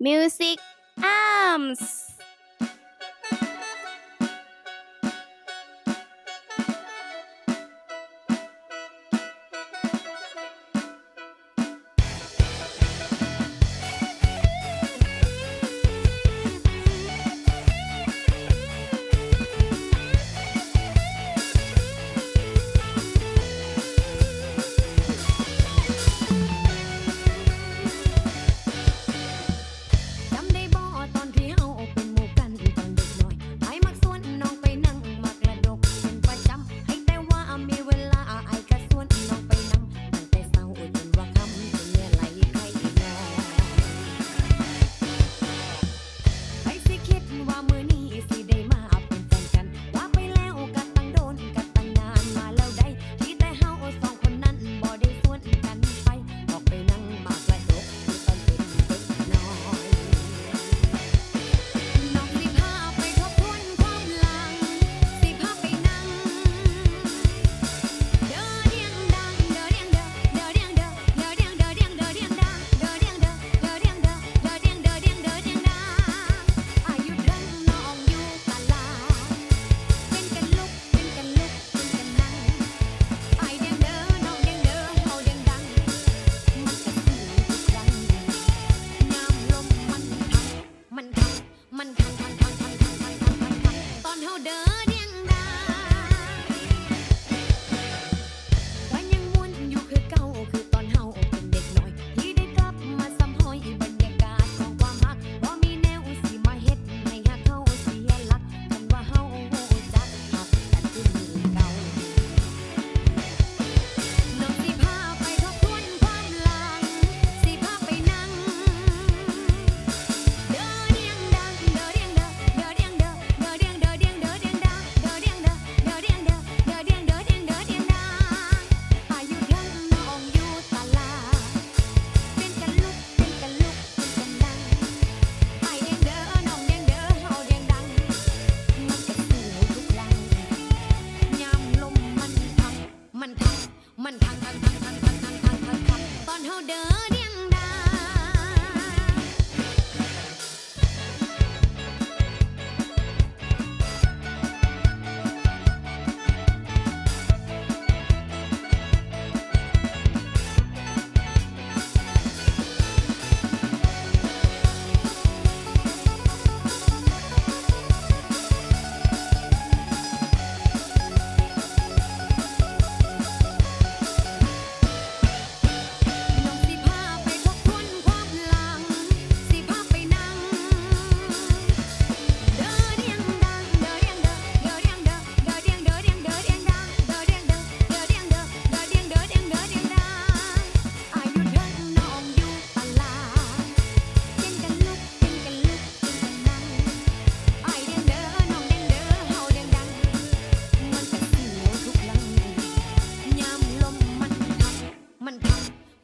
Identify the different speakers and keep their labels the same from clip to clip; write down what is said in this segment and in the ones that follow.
Speaker 1: Music Arms.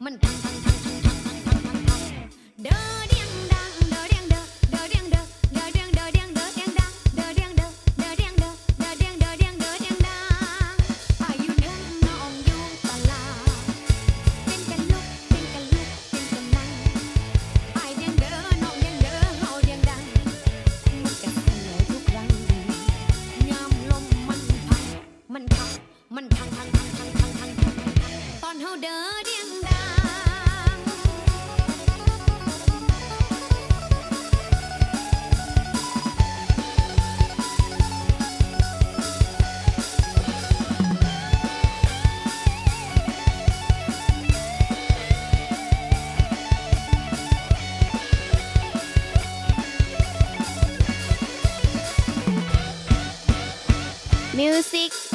Speaker 2: มันพังพังพังพังพังพังพังพังพังเด้อเดียงดังเด้อเดียงเด้อเด้อเดียงเด้อเด้อเดียงเด้อเดียงเด้อเดียงดังเด้อเดียงเด้อเด้อเดียงเด้อเด้อเดียงเด้อเดียงเด้อเดียงดังอายุเนื้อน้องอยู่ปลาเป็นกันลุกเป็นกันลุกเป็นกันนั่งอายเดียงเด้อน้องเดียงเด้อเฮาเดียงดังมันกันเสนอทุกครั้งยามลมมันพังมันพังมันพังพังพังพังพังพังตอนเฮาเด้อ
Speaker 1: music.